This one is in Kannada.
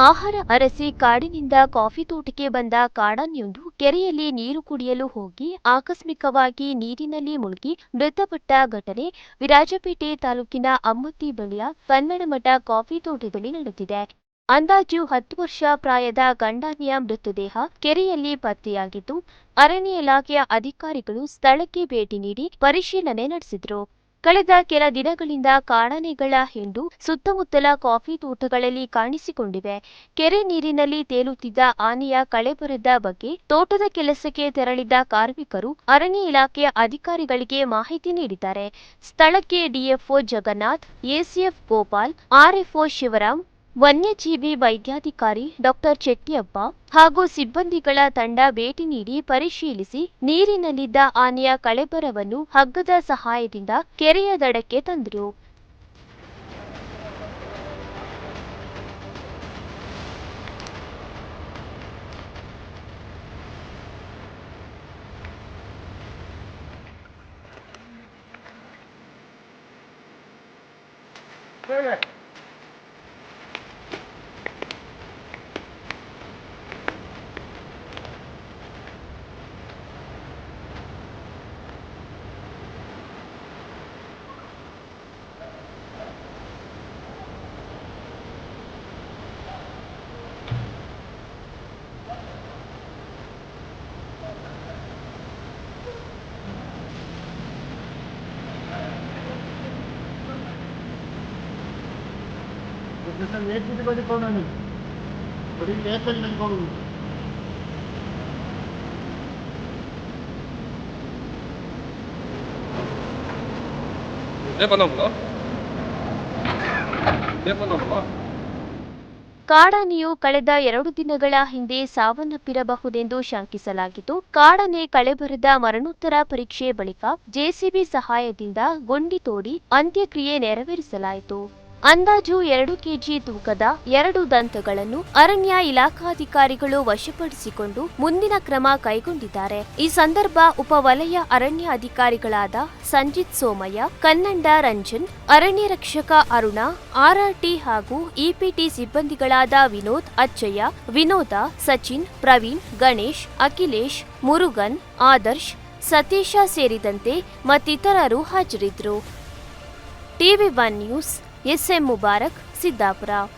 ಆಹಾರ ಅರಸಿ ಕಾಡಿನಿಂದ ಕಾಫಿ ತೋಟಕ್ಕೆ ಬಂದ ಕಾಡಾನೆಯೊಂದು ಕೆರೆಯಲ್ಲಿ ನೀರು ಕುಡಿಯಲು ಹೋಗಿ ಆಕಸ್ಮಿಕವಾಗಿ ನೀರಿನಲ್ಲಿ ಮುಳುಗಿ ಮೃತಪಟ್ಟ ಘಟನೆ ವಿರಾಜಪೇಟೆ ತಾಲೂಕಿನ ಅಮ್ಮತ್ತಿ ಬಳಿಯ ಕನ್ನಡಮಠ ಕಾಫಿ ತೋಟದಲ್ಲಿ ನಡೆದಿದೆ. ಅಂದಾಜು ಹತ್ತು ವರ್ಷ ಪ್ರಾಯದ ಗಂಡಾನೆಯ ಮೃತದೇಹ ಕೆರೆಯಲ್ಲಿ ಪತ್ತೆಯಾಗಿದ್ದು, ಅರಣ್ಯ ಇಲಾಖೆಯ ಅಧಿಕಾರಿಗಳು ಸ್ಥಳಕ್ಕೆ ಭೇಟಿ ನೀಡಿ ಪರಿಶೀಲನೆ ನಡೆಸಿದರು. ಕಳೆದ ಕೆಲ ದಿನಗಳಿಂದ ಕಾಡಾನೆಗಳ ಹಿಂಡು ಸುತ್ತಮುತ್ತಲ ಕಾಫಿ ತೋಟಗಳಲ್ಲಿ ಕಾಣಿಸಿಕೊಂಡಿವೆ. ಕೆರೆ ನೀರಿನಲ್ಲಿ ತೇಲುತ್ತಿದ್ದ ಆನೆಯ ಕಳೆಬರದ ಬಗ್ಗೆ ತೋಟದ ಕೆಲಸಕ್ಕೆ ತೆರಳಿದ್ದ ಕಾರ್ಮಿಕರು ಅರಣ್ಯ ಇಲಾಖೆಯ ಅಧಿಕಾರಿಗಳಿಗೆ ಮಾಹಿತಿ ನೀಡಿದ್ದಾರೆ. ಸ್ಥಳಕ್ಕೆ DFO Jagannath, ACF Gopal, RFO Shivaram ವನ್ಯಜೀವಿ ವೈದ್ಯಾಧಿಕಾರಿ ಡಾಕ್ಟರ್ ಚೆಟ್ಟಿಯಪ್ಪ ಹಾಗೂ ಸಿಬ್ಬಂದಿಗಳ ತಂಡ ಭೇಟಿ ನೀಡಿ ಪರಿಶೀಲಿಸಿ ನೀರಿನಲ್ಲಿದ್ದ ಆನೆಯ ಕಳೆಬರವನ್ನು ಹಗ್ಗದ ಸಹಾಯದಿಂದ ಕೆರೆಯ ದಡಕ್ಕೆ ತಂದರು. जिसने नेतृत्व को दिखाना ಬರೀ बड़ी ಕಾಡಾನೆಯು ಕಳೆದ ಎರಡು ದಿನಗಳ ಹಿಂದೆ ಸಾವನ್ನಪ್ಪಿರಬಹುದೆಂದು ಶಂಕಿಸಲಾಗಿದ್ದು ಕಾಡಾನೆ ಕಳೆಬರದ ಮರಣೋತ್ತರ ಪರೀಕ್ಷೆ ಬಳಿಕ ಜೆಸಿಬಿ ಸಹಾಯದಿಂದ ಗೊಂಡಿ ತೋಡಿ ಅಂತ್ಯಕ್ರಿಯೆ ನೆರವೇರಿಸಲಾಯಿತು. ಅಂದಾಜು ಎರಡು ಕೆಜಿ ತೂಕದ ಎರಡು ದಂತಗಳನ್ನು ಅರಣ್ಯ ಇಲಾಖಾಧಿಕಾರಿಗಳು ವಶಪಡಿಸಿಕೊಂಡು ಮುಂದಿನ ಕ್ರಮ ಕೈಗೊಂಡಿದ್ದಾರೆ. ಈ ಸಂದರ್ಭ ಉಪವಲಯ ಅರಣ್ಯ ಅಧಿಕಾರಿಗಳಾದ ಸಂಜಿತ್ ಸೋಮಯ್ಯ, ಕನ್ನಂಡ ರಂಜನ್, ಅರಣ್ಯ ರಕ್ಷಕ ಅರುಣ, ಆರ್ಆರ್ಟಿ ಹಾಗೂ ಇಪಿಟಿ ಸಿಬ್ಬಂದಿಗಳಾದ ವಿನೋದ್ ಅಚ್ಚಯ್ಯ, ವಿನೋದ, ಸಚಿನ್, ಪ್ರವೀಣ್, ಗಣೇಶ್, ಅಖಿಲೇಶ್, ಮುರುಗನ್, ಆದರ್ಶ್, ಸತೀಶ ಸೇರಿದಂತೆ ಮತ್ತಿತರರು ಹಾಜರಿದ್ದರು. ಟಿವಿ ಒನ್ ನ್ಯೂಸ್ ये से मुबारक सिद्धापुरा